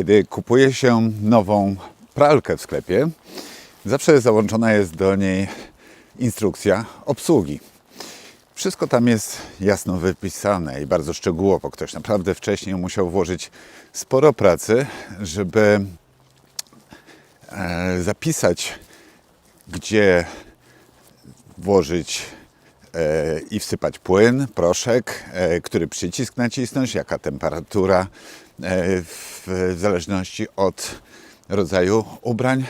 Kiedy kupuje się nową pralkę w sklepie, zawsze załączona jest do niej instrukcja obsługi. Wszystko tam jest jasno wypisane i bardzo szczegółowo. Ktoś naprawdę wcześniej musiał włożyć sporo pracy, żeby e, zapisać, gdzie włożyć e, i wsypać płyn, proszek, e, który przycisk nacisnąć, jaka temperatura, w, w zależności od rodzaju ubrań.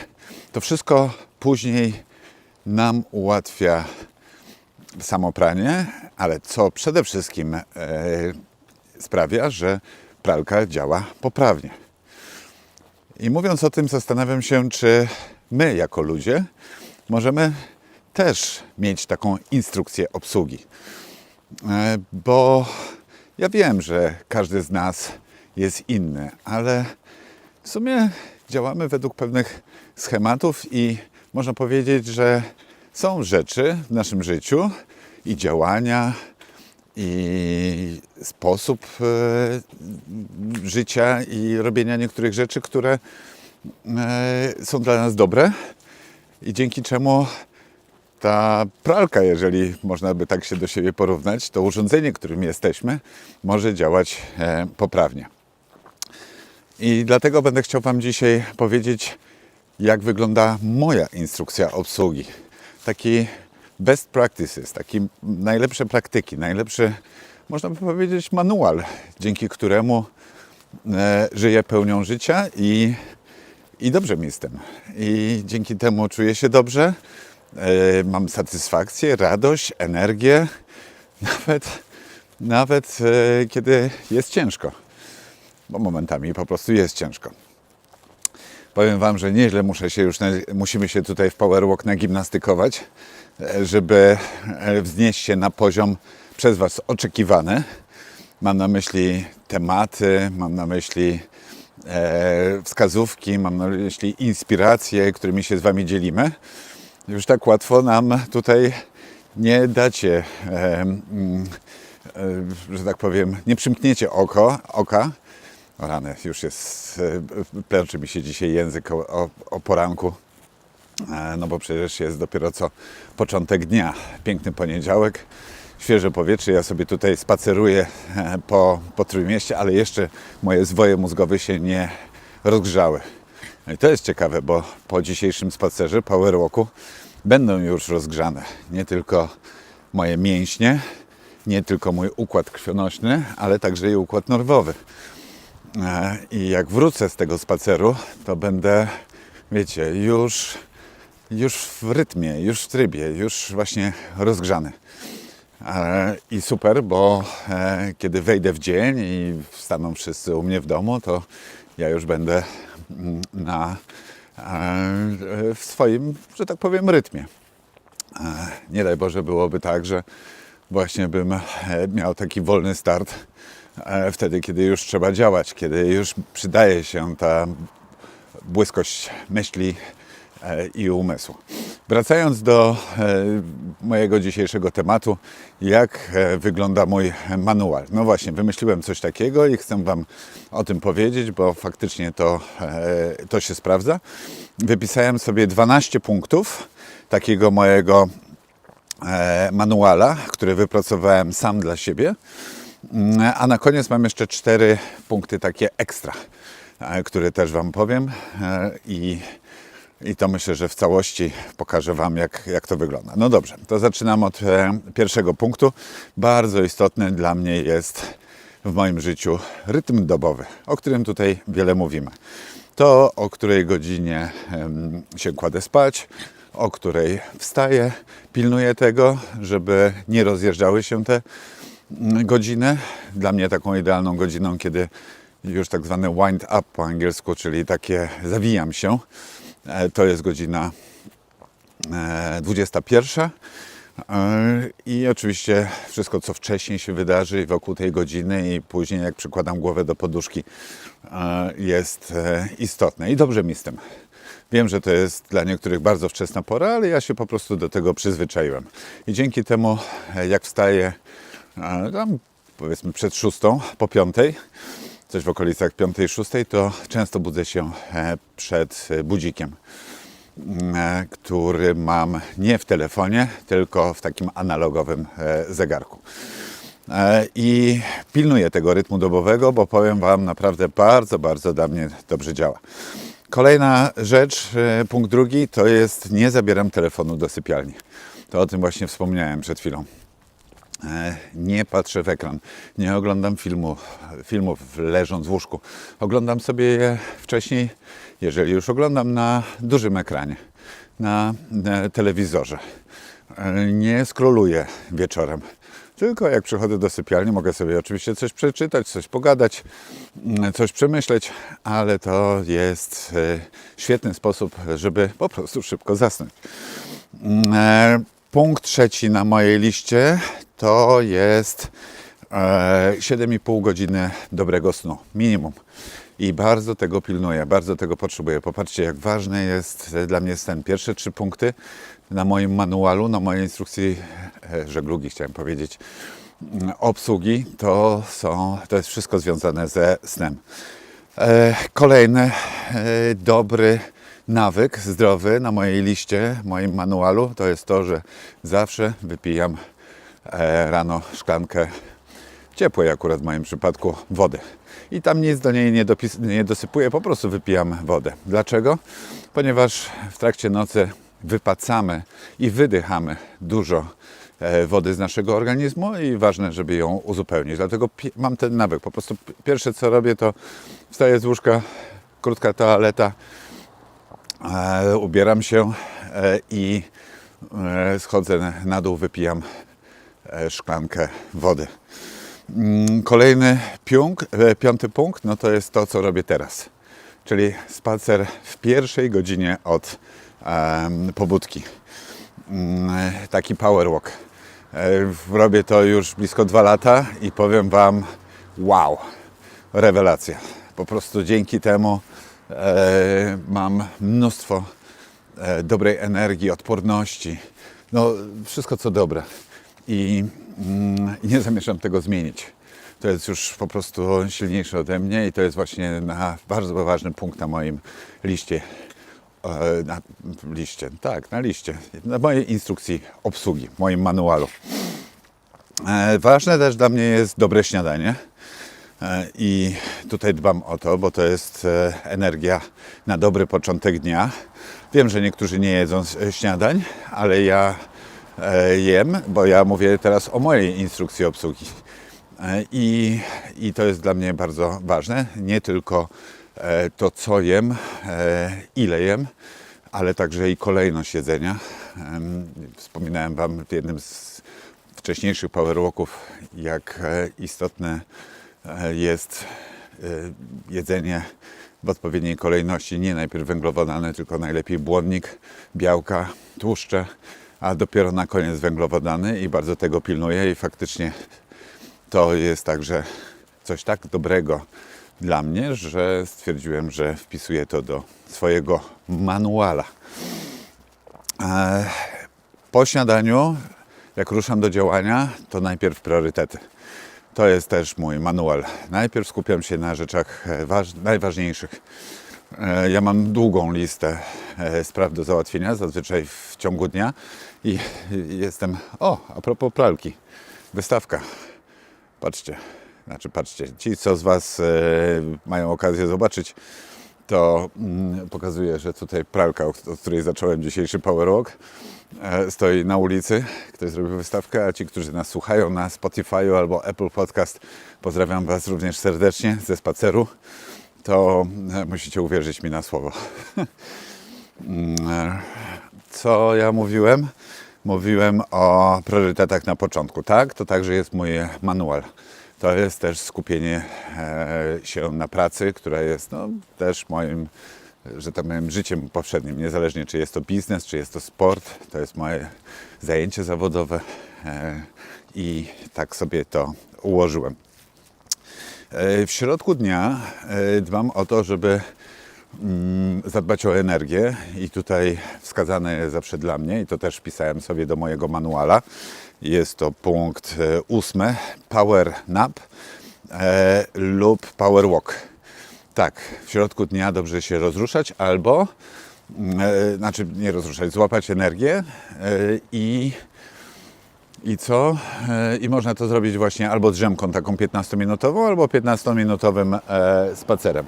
To wszystko później nam ułatwia samo pranie, ale co przede wszystkim e, sprawia, że pralka działa poprawnie. I mówiąc o tym, zastanawiam się, czy my, jako ludzie, możemy też mieć taką instrukcję obsługi. E, Bo ja wiem, że każdy z nas jest inny, ale w sumie działamy według pewnych schematów i można powiedzieć, że są rzeczy w naszym życiu i działania, i sposób e, życia i robienia niektórych rzeczy, które e, są dla nas dobre i dzięki czemu ta pralka, jeżeli można by tak się do siebie porównać, to urządzenie, którym jesteśmy, może działać e, poprawnie. I dlatego będę chciał Wam dzisiaj powiedzieć, jak wygląda moja instrukcja obsługi. Taki best practices, taki najlepsze praktyki, najlepszy, można by powiedzieć, manual, dzięki któremu e, żyję pełnią życia i, i dobrze mi tym. I dzięki temu czuję się dobrze, e, mam satysfakcję, radość, energię, nawet, nawet e, kiedy jest ciężko, bo momentami po prostu jest ciężko. Powiem Wam, że nieźle muszę się już, musimy się tutaj w Powerwalk nagimnastykować, żeby e, wznieść się na poziom przez Was oczekiwany. Mam na myśli tematy, mam na myśli e, wskazówki, mam na myśli inspiracje, którymi się z Wami dzielimy. Już tak łatwo nam tutaj nie dacie, e, mm, e, że tak powiem, nie przymkniecie oko, oka. Rany, już jest, e, plęczy mi się dzisiaj język o, o, o poranku, E, no bo przecież jest dopiero co początek dnia. Piękny poniedziałek, świeże powietrze. Ja sobie tutaj spaceruję e, po, po Trójmieście, ale jeszcze moje zwoje mózgowe się nie rozgrzały. No I to jest ciekawe, bo po dzisiejszym spacerze, powerwalku, będą już rozgrzane. Nie tylko moje mięśnie, nie tylko mój układ krwionośny, ale także i układ nerwowy. E, I jak wrócę z tego spaceru, to będę, wiecie, już, już w rytmie, już w trybie, już właśnie rozgrzany. E, I super, bo e, kiedy wejdę w dzień i wstaną wszyscy u mnie w domu, to ja już będę mm, na, w swoim, że tak powiem, rytmie. Nie daj Boże byłoby tak, że właśnie bym miał taki wolny start wtedy, kiedy już trzeba działać, kiedy już przydaje się ta błyskość myśli e, i umysłu. Wracając do e, mojego dzisiejszego tematu, jak e, wygląda mój manual. No właśnie, wymyśliłem coś takiego i chcę Wam o tym powiedzieć, bo faktycznie to, e, to się sprawdza. Wypisałem sobie 12 punktów takiego mojego e, manuala, który wypracowałem sam dla siebie. A na koniec mam jeszcze cztery punkty takie ekstra, e, które też Wam powiem e, i, i to myślę, że w całości pokażę Wam, jak, jak to wygląda. No dobrze, to zaczynam od e, pierwszego punktu. Bardzo istotny dla mnie jest w moim życiu rytm dobowy, o którym tutaj wiele mówimy. To, o której godzinie się kładę spać, o której wstaję, pilnuję tego, żeby nie rozjeżdżały się te godziny. Dla mnie taką idealną godziną, kiedy już tak zwany wind up po angielsku, czyli takie zawijam się, e, to jest godzina e, 21. E, I oczywiście wszystko, co wcześniej się wydarzy wokół tej godziny i później, jak przykładam głowę do poduszki, e, jest e, istotne. I dobrze mi z tym. Wiem, że to jest dla niektórych bardzo wczesna pora, ale ja się po prostu do tego przyzwyczaiłem. I dzięki temu, e, jak wstaję e, tam powiedzmy przed szóstą, po piątej, coś w okolicach 5-6, to często budzę się e, przed e, budzikiem, m, e, który mam nie w telefonie, tylko w takim analogowym zegarku. I pilnuję tego rytmu dobowego, bo powiem Wam, naprawdę bardzo, bardzo dla mnie dobrze działa. Kolejna rzecz, punkt drugi, to jest nie zabieram telefonu do sypialni. To o tym właśnie wspomniałem przed chwilą. E, Nie patrzę w ekran, nie oglądam filmu, filmów leżąc w łóżku. Oglądam sobie je wcześniej, jeżeli już oglądam na dużym ekranie, na, na telewizorze. E, Nie skroluję wieczorem. Tylko jak przychodzę do sypialni, mogę sobie oczywiście coś przeczytać, coś pogadać, mm, coś przemyśleć, ale to jest e, świetny sposób, żeby po prostu szybko zasnąć. Mm, Punkt trzeci na mojej liście to jest e, 7,5 godziny dobrego snu, minimum. I bardzo tego pilnuję, bardzo tego potrzebuję. Popatrzcie, jak ważny jest dla mnie sen. Pierwsze trzy punkty na moim manualu, na mojej instrukcji e, żeglugi, chciałem powiedzieć, mm, obsługi, to, są, to jest wszystko związane ze snem. E, Kolejny e, dobry nawyk zdrowy na mojej liście, moim manualu, to jest to, że zawsze wypijam e, rano szklankę ciepłej akurat w moim przypadku wody. I tam nic do niej nie, dopis, nie dosypuję, po prostu wypijam wodę. Dlaczego? Ponieważ w trakcie nocy wypacamy i wydychamy dużo e, wody z naszego organizmu i ważne, żeby ją uzupełnić. Dlatego mam ten nawyk. Po prostu pi- pierwsze co robię to wstaję z łóżka, krótka toaleta, e, ubieram się e, i e, schodzę na dół, wypijam e, szklankę wody. Mm, Kolejny piąk, e, piąty punkt, no to jest to, co robię teraz. Czyli spacer w pierwszej godzinie od pobudki. Mm, Taki power walk. E, Robię to już blisko dwa lata i powiem Wam, wow, rewelacja. Po prostu dzięki temu e, mam mnóstwo e, dobrej energii, odporności, no wszystko co dobre. I, mm, i nie zamierzam tego zmienić. To jest już po prostu silniejsze ode mnie i to jest właśnie na bardzo ważny punkt na moim liście. E, Na liście, tak, na liście. Na mojej instrukcji obsługi, moim manualu. E, Ważne też dla mnie jest dobre śniadanie. E, I tutaj dbam o to, bo to jest energia na dobry początek dnia. Wiem, że niektórzy nie jedzą śniadań, ale ja jem, bo ja mówię teraz o mojej instrukcji obsługi. E, I, I to jest dla mnie bardzo ważne. Nie tylko e, to, co jem, e, ile jem, ale także i kolejność jedzenia. Em, Wspominałem Wam w jednym z wcześniejszych powerwalków, jak e, istotne e, jest e, jedzenie w odpowiedniej kolejności. Nie najpierw węglowodany, tylko najlepiej błonnik, białka, tłuszcze, a dopiero na koniec węglowodany i bardzo tego pilnuję i faktycznie to jest także coś tak dobrego dla mnie, że stwierdziłem, że wpisuję to do swojego manuala. E, Po śniadaniu, jak ruszam do działania, to najpierw priorytety. To jest też mój manual. Najpierw skupiam się na rzeczach e, waż- najważniejszych. E, Ja mam długą listę e, spraw do załatwienia, zazwyczaj w ciągu dnia i jestem. O, a propos pralki, wystawka. Patrzcie, znaczy patrzcie, ci co z Was e, mają okazję zobaczyć, to mm, pokazuję, że tutaj pralka, od, której zacząłem dzisiejszy Power Walk, e, stoi na ulicy. Ktoś zrobił wystawkę, a ci, którzy nas słuchają na Spotify albo Apple Podcast, pozdrawiam Was również serdecznie ze spaceru. To e, musicie uwierzyć mi na słowo. Mm, e, Co ja mówiłem? Mówiłem o priorytetach na początku, tak? To także jest mój manual. To jest też skupienie e, się na pracy, która jest no, też moim, że tak powiem, życiem powszednim. Niezależnie czy jest to biznes, czy jest to sport, to jest moje zajęcie zawodowe i tak sobie to ułożyłem. E, W środku dnia e, dbam o to, żeby mm, zadbać o energię i tutaj wskazane jest zawsze dla mnie i to też wpisałem sobie do mojego manuala. Jest to punkt e, ósmy, power nap. lub power walk. Tak, w środku dnia dobrze się rozruszać albo, mm, znaczy nie rozruszać, złapać energię i, i co? E, I można to zrobić właśnie albo drzemką taką 15-minutową, albo 15-minutowym e, spacerem.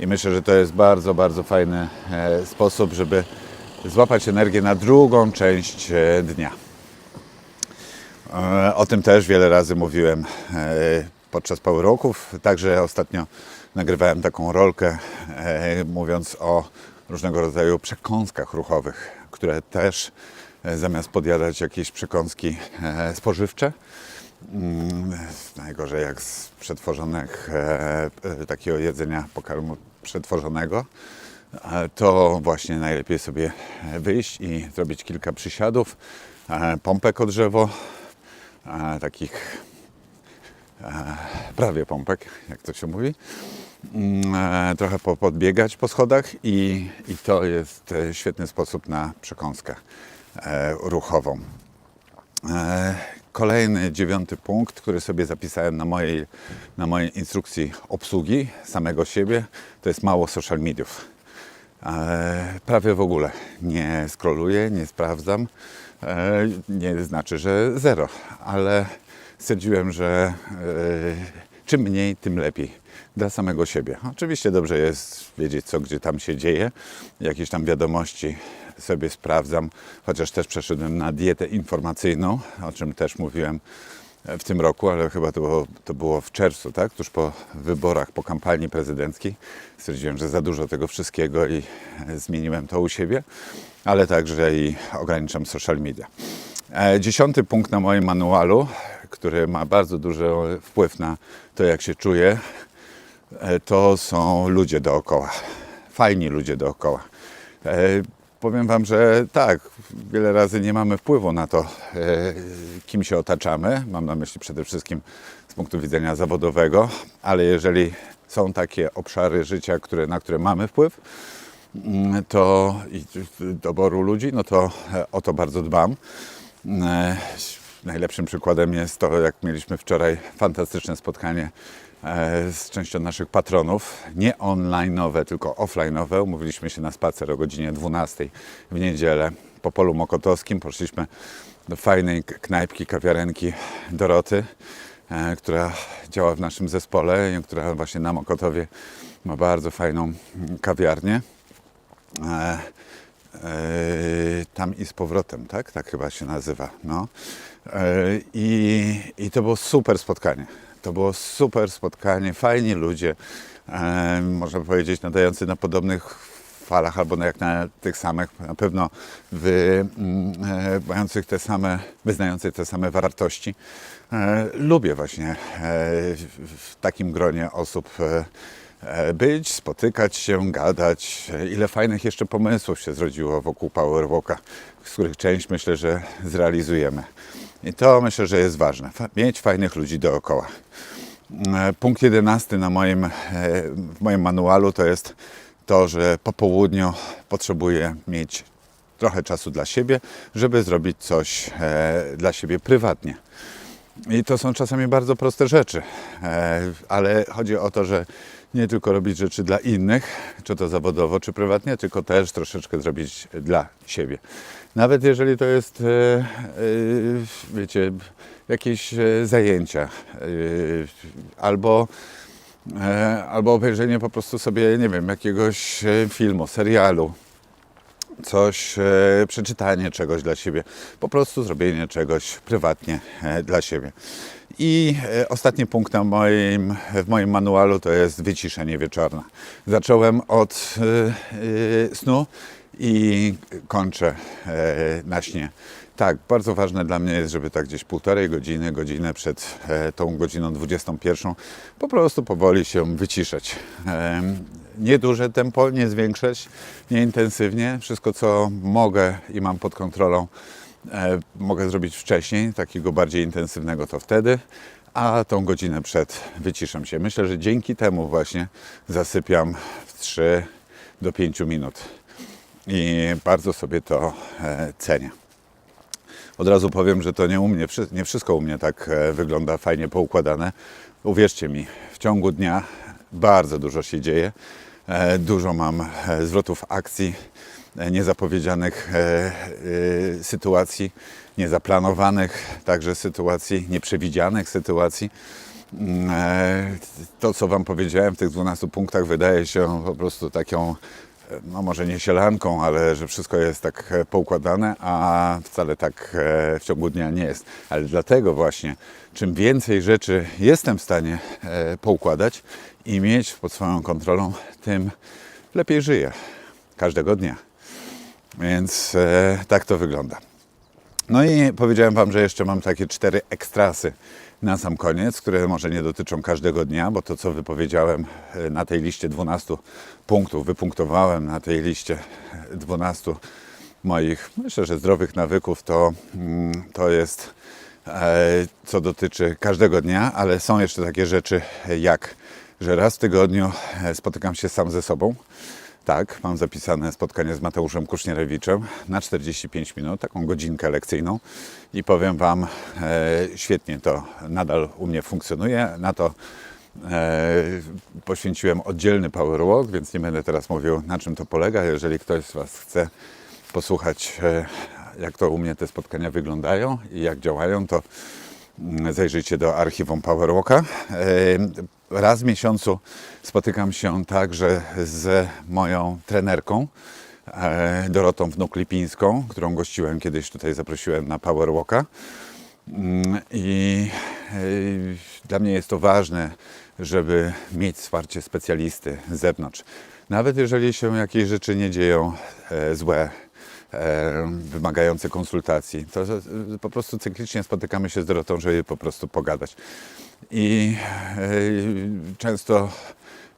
I myślę, że to jest bardzo, bardzo fajny e, sposób, żeby złapać energię na drugą część dnia. O tym też wiele razy mówiłem podczas Power Walków. Także ostatnio nagrywałem taką rolkę, mówiąc o różnego rodzaju przekąskach ruchowych, które też zamiast podjadać jakieś przekąski e, spożywcze, mm, najgorzej jak z przetworzonych e, e, takiego jedzenia pokarmu przetworzonego, e, to właśnie najlepiej sobie wyjść i zrobić kilka przysiadów, e, pompek o drzewo, e, takich e, prawie pompek, jak to się mówi. Mm, e, Trochę po- podbiegać po schodach i, i to jest e, świetny sposób na przekąskę. e, ruchową. E, Kolejny, dziewiąty punkt, który sobie zapisałem na mojej, na mojej instrukcji obsługi samego siebie, to jest mało social mediów. E, prawie w ogóle nie scrolluję, nie sprawdzam. E, nie znaczy, że zero, ale stwierdziłem, że e, czym mniej, tym lepiej dla samego siebie. Oczywiście dobrze jest wiedzieć, co gdzie tam się dzieje, jakieś tam wiadomości sobie sprawdzam, chociaż też przeszedłem na dietę informacyjną, o czym też mówiłem w tym roku, ale chyba to było, to było w czerwcu, tak? Tuż po wyborach, po kampanii prezydenckiej. Stwierdziłem, że za dużo tego wszystkiego i e, zmieniłem to u siebie, ale także i ograniczam social media. E, Dziesiąty punkt na moim manualu, który ma bardzo duży wpływ na to, jak się czuję, e, to są ludzie dookoła. Fajni ludzie dookoła. E, Powiem Wam, że tak, wiele razy nie mamy wpływu na to, e, kim się otaczamy. Mam na myśli przede wszystkim z punktu widzenia zawodowego, ale jeżeli są takie obszary życia, które, na które mamy wpływ, mm, to i doboru ludzi, no to e, o to bardzo dbam. E, Najlepszym przykładem jest to, jak mieliśmy wczoraj fantastyczne spotkanie e, z częścią naszych patronów, nie online'owe, tylko offline'owe. Umówiliśmy się na spacer o godzinie 12 w niedzielę po polu mokotowskim. Poszliśmy do fajnej knajpki, kawiarenki Doroty, e, która działa w naszym zespole, która właśnie na Mokotowie ma bardzo fajną kawiarnię. E, e, tam i z powrotem, tak? Tak chyba się nazywa. No. E, I, I to było super spotkanie. To było super spotkanie, fajni ludzie, e, można powiedzieć, nadający na podobnych falach albo jak na tych samych, na pewno wy, mm, e, mających te same, wyznających te same wartości. E, lubię właśnie e, w, takim gronie osób e, być, spotykać się, gadać. E, Ile fajnych jeszcze pomysłów się zrodziło wokół Powerwalka, z których część myślę, że zrealizujemy. I to myślę, że jest ważne. Mieć fajnych ludzi dookoła. E, Punkt jedenasty na moim, e, w moim manualu to jest to, że po południu potrzebuję mieć trochę czasu dla siebie, żeby zrobić coś e, dla siebie prywatnie. I to są czasami bardzo proste rzeczy, e, ale chodzi o to, że nie tylko robić rzeczy dla innych, czy to zawodowo, czy prywatnie, tylko też troszeczkę zrobić dla siebie. Nawet jeżeli to jest, e, e, wiecie, jakieś e, zajęcia albo albo obejrzenie po prostu sobie, nie wiem, jakiegoś filmu, serialu, coś, przeczytanie czegoś dla siebie, po prostu zrobienie czegoś prywatnie dla siebie. I e, ostatni punkt na moim, w moim manualu to jest wyciszenie wieczorne. Zacząłem od e, e, snu i kończę e, na śnie. Tak, bardzo ważne dla mnie jest, żeby tak gdzieś półtorej godziny, godzinę przed e, tą godziną 21 po prostu powoli się wyciszać. Em, nie duże tempo, nie zwiększać, nie intensywnie. Wszystko, co mogę i mam pod kontrolą, e, mogę zrobić wcześniej, takiego bardziej intensywnego to wtedy, a tą godzinę przed wyciszam się. Myślę, że dzięki temu właśnie zasypiam w 3 do 5 minut i bardzo sobie to e, cenię. Od razu powiem, że to nie u mnie, nie wszystko u mnie tak e, wygląda fajnie poukładane. Uwierzcie mi, w ciągu dnia bardzo dużo się dzieje. E, Dużo mam e, zwrotów akcji, e, niezapowiedzianych e, e, sytuacji, niezaplanowanych także sytuacji, nieprzewidzianych sytuacji. Mm, e, To, co Wam powiedziałem w tych 12 punktach, wydaje się po prostu taką, e, no może nie sielanką, ale że wszystko jest tak e, poukładane, a wcale tak e, w ciągu dnia nie jest. Ale dlatego właśnie, czym więcej rzeczy jestem w stanie e, poukładać i mieć pod swoją kontrolą, tym lepiej żyję każdego dnia. Więc e, tak to wygląda. No i powiedziałem Wam, że jeszcze mam takie cztery ekstrasy na sam koniec, które może nie dotyczą każdego dnia, bo to, co wypowiedziałem e, na tej liście 12 punktów, wypunktowałem na tej liście 12 moich, myślę, że zdrowych nawyków, to, mm, to jest e, co dotyczy każdego dnia, ale są jeszcze takie rzeczy jak, że raz w tygodniu e, spotykam się sam ze sobą. Tak, mam zapisane spotkanie z Mateuszem Kusznierewiczem na 45 minut, taką godzinkę lekcyjną i powiem Wam, e, świetnie to nadal u mnie funkcjonuje. Na to e, poświęciłem oddzielny power walk, więc nie będę teraz mówił na czym to polega. Jeżeli ktoś z Was chce posłuchać, e, jak to u mnie te spotkania wyglądają i jak działają, to zajrzyjcie do archiwum Powerwalka. E, Raz w miesiącu spotykam się także z moją trenerką e, Dorotą Wnuk-Lipińską, którą gościłem kiedyś tutaj, zaprosiłem na Powerwalka. Mm, I e, dla mnie jest to ważne, żeby mieć wsparcie specjalisty z zewnątrz. Nawet jeżeli się jakieś rzeczy nie dzieją złe, wymagające konsultacji, to e, po prostu cyklicznie spotykamy się z Dorotą, żeby po prostu pogadać. I e, często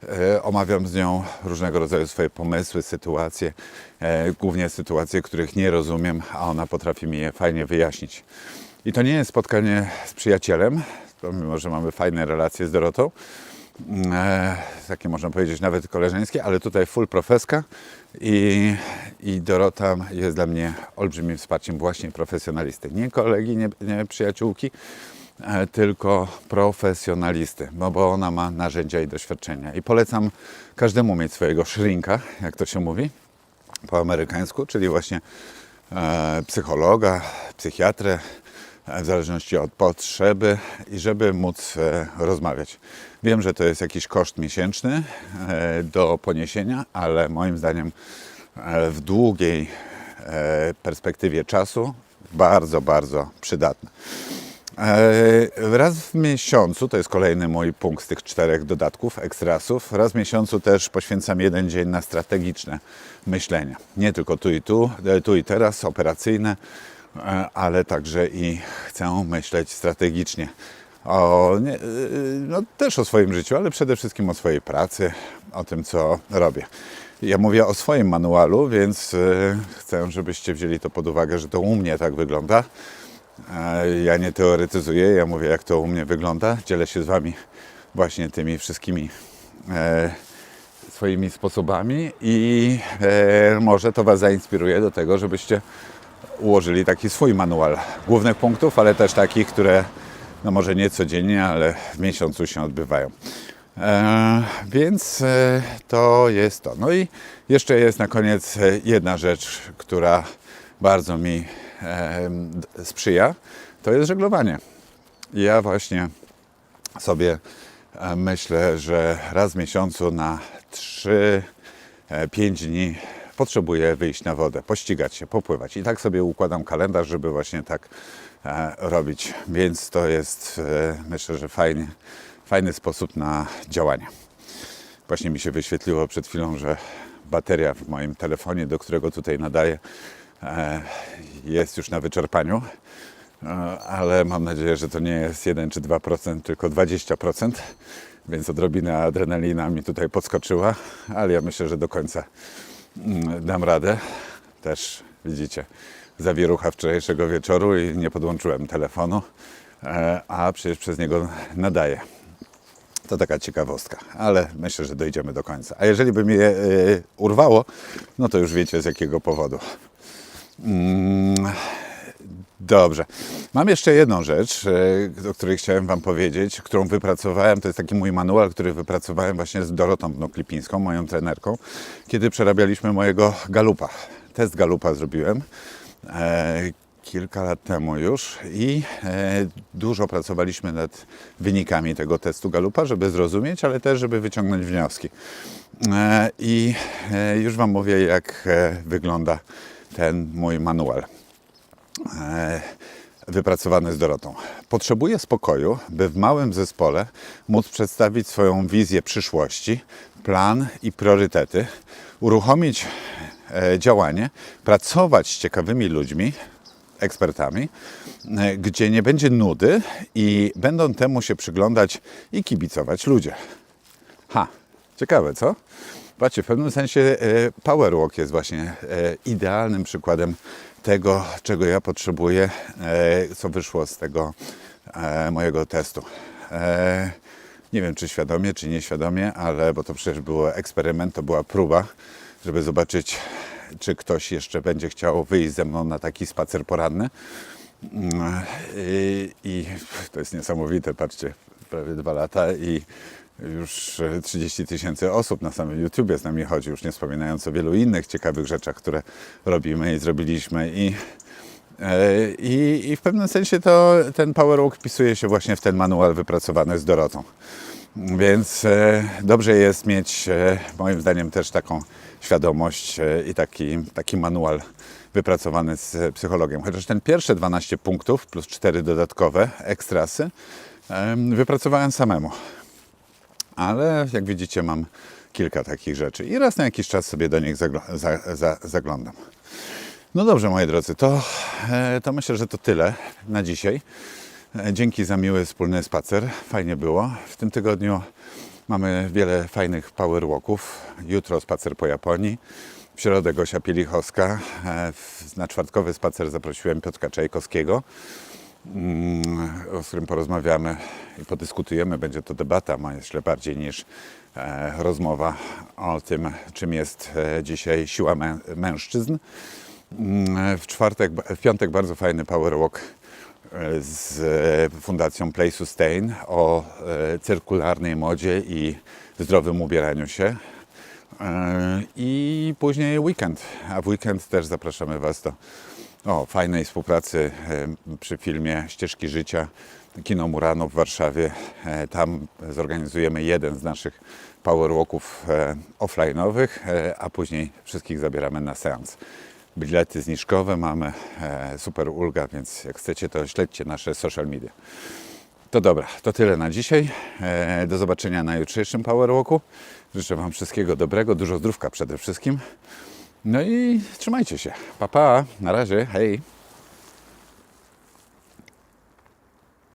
e, omawiam z nią różnego rodzaju swoje pomysły, sytuacje, e, głównie sytuacje, których nie rozumiem, a ona potrafi mi je fajnie wyjaśnić. I to nie jest spotkanie z przyjacielem, pomimo że mamy fajne relacje z Dorotą, e, takie można powiedzieć nawet koleżeńskie, ale tutaj full profeska i, i Dorota jest dla mnie olbrzymim wsparciem właśnie profesjonalisty. Nie kolegi, nie, nie przyjaciółki, e, tylko profesjonalisty, no bo ona ma narzędzia i doświadczenia. I polecam każdemu mieć swojego shrinka, jak to się mówi po amerykańsku, czyli właśnie e, psychologa, psychiatrę, w zależności od potrzeby i żeby móc e, rozmawiać. Wiem, że to jest jakiś koszt miesięczny e, do poniesienia, ale moim zdaniem e, w długiej perspektywie czasu bardzo, bardzo przydatne. Raz w miesiącu, to jest kolejny mój punkt z tych czterech dodatków, ekstrasów, raz w miesiącu też poświęcam jeden dzień na strategiczne myślenie. Nie tylko tu i tu, tu i teraz, operacyjne, ale także i chcę myśleć strategicznie. O, nie, e, no, też o swoim życiu, ale przede wszystkim o swojej pracy, o tym, co robię. Ja mówię o swoim manualu, więc e, chcę, żebyście wzięli to pod uwagę, że to u mnie tak wygląda. E, Ja nie teoretyzuję, ja mówię, jak to u mnie wygląda. Dzielę się z Wami właśnie tymi wszystkimi e, swoimi sposobami i e, może to Was zainspiruje do tego, żebyście ułożyli taki swój manual głównych punktów, ale też takich, które no może nie codziennie, ale w miesiącu się odbywają. E, więc e, to jest to. No i jeszcze jest na koniec e, jedna rzecz, która bardzo mi e, sprzyja, to jest żeglowanie. Ja właśnie sobie e, myślę, że raz w miesiącu na 3-5 dni potrzebuję wyjść na wodę, pościgać się, popływać. I tak sobie układam kalendarz, żeby właśnie tak e, robić. Więc to jest, e, myślę, że fajny, fajny sposób na działanie. Właśnie mi się wyświetliło przed chwilą, że bateria w moim telefonie, do którego tutaj nadaję, e, jest już na wyczerpaniu. E, Ale mam nadzieję, że to nie jest 1 czy 2%, tylko 20%, więc odrobina adrenalina mi tutaj podskoczyła, ale ja myślę, że do końca dam radę. Też widzicie zawierucha wczorajszego wieczoru i nie podłączyłem telefonu, e, a przecież przez niego nadaję. To taka ciekawostka, ale myślę, że dojdziemy do końca. A jeżeli by mnie e, urwało, no to już wiecie z jakiego powodu. Mm, Dobrze. Mam jeszcze jedną rzecz, e, o której chciałem Wam powiedzieć, którą wypracowałem. To jest taki mój manual, który wypracowałem właśnie z Dorotą Wnuklipińską, moją trenerką, kiedy przerabialiśmy mojego galupa. Test galupa zrobiłem e, kilka lat temu już i e, dużo pracowaliśmy nad wynikami tego testu galupa, żeby zrozumieć, ale też, żeby wyciągnąć wnioski. E, I e, już Wam mówię, jak e, wygląda ten mój manual wypracowany z Dorotą. Potrzebuję spokoju, by w małym zespole móc przedstawić swoją wizję przyszłości, plan i priorytety, uruchomić e, działanie, pracować z ciekawymi ludźmi, ekspertami, e, gdzie nie będzie nudy i będą temu się przyglądać i kibicować ludzie. Ha, ciekawe, co? Patrzcie, w pewnym sensie e, Power Walk jest właśnie e, idealnym przykładem tego, czego ja potrzebuję, e, co wyszło z tego e, mojego testu. E, Nie wiem, czy świadomie, czy nieświadomie, ale bo to przecież był eksperyment, to była próba, żeby zobaczyć, czy ktoś jeszcze będzie chciał wyjść ze mną na taki spacer poranny. Mm, I, I to jest niesamowite, patrzcie, prawie dwa lata i już e, 30 tysięcy osób na samym YouTubie z nami chodzi, już nie wspominając o wielu innych ciekawych rzeczach, które robimy i zrobiliśmy. I, e, i, i w pewnym sensie to ten Power Walk wpisuje się właśnie w ten manual wypracowany z Dorotą. Więc e, dobrze jest mieć, e, moim zdaniem, też taką świadomość e, i taki, taki manual wypracowany z psychologiem. Chociaż ten pierwsze 12 punktów plus 4 dodatkowe ekstrasy em, wypracowałem samemu. Ale jak widzicie, mam kilka takich rzeczy i raz na jakiś czas sobie do nich zagl- za, za, zaglądam. No dobrze, moi drodzy, to, e, to myślę, że to tyle na dzisiaj. E, Dzięki za miły wspólny spacer. Fajnie było. W tym tygodniu mamy wiele fajnych power walków. Jutro spacer po Japonii. W środę Gosia Pielichowska. E, Na czwartkowy spacer zaprosiłem Piotrka Czajkowskiego, mm, z którym porozmawiamy i podyskutujemy. Będzie to debata, myślę, bardziej niż e, rozmowa o tym, czym jest e, dzisiaj siła mę- mężczyzn. Mm, W czwartek, w piątek bardzo fajny power walk e, z Fundacją Play Sustain o cyrkularnej modzie i zdrowym ubieraniu się. I później weekend. A w weekend też zapraszamy Was do o, fajnej współpracy przy filmie Ścieżki Życia Kino Murano w Warszawie. E, Tam zorganizujemy jeden z naszych powerwalków e, offline'owych, e, a później wszystkich zabieramy na seans. Bilety zniżkowe mamy, super ulga, więc jak chcecie, to śledźcie nasze social media. To dobra, to tyle na dzisiaj. Do zobaczenia na jutrzejszym Powerwalku. Życzę Wam wszystkiego dobrego, dużo zdrówka przede wszystkim. No i trzymajcie się. Pa, pa. Na razie. Hej.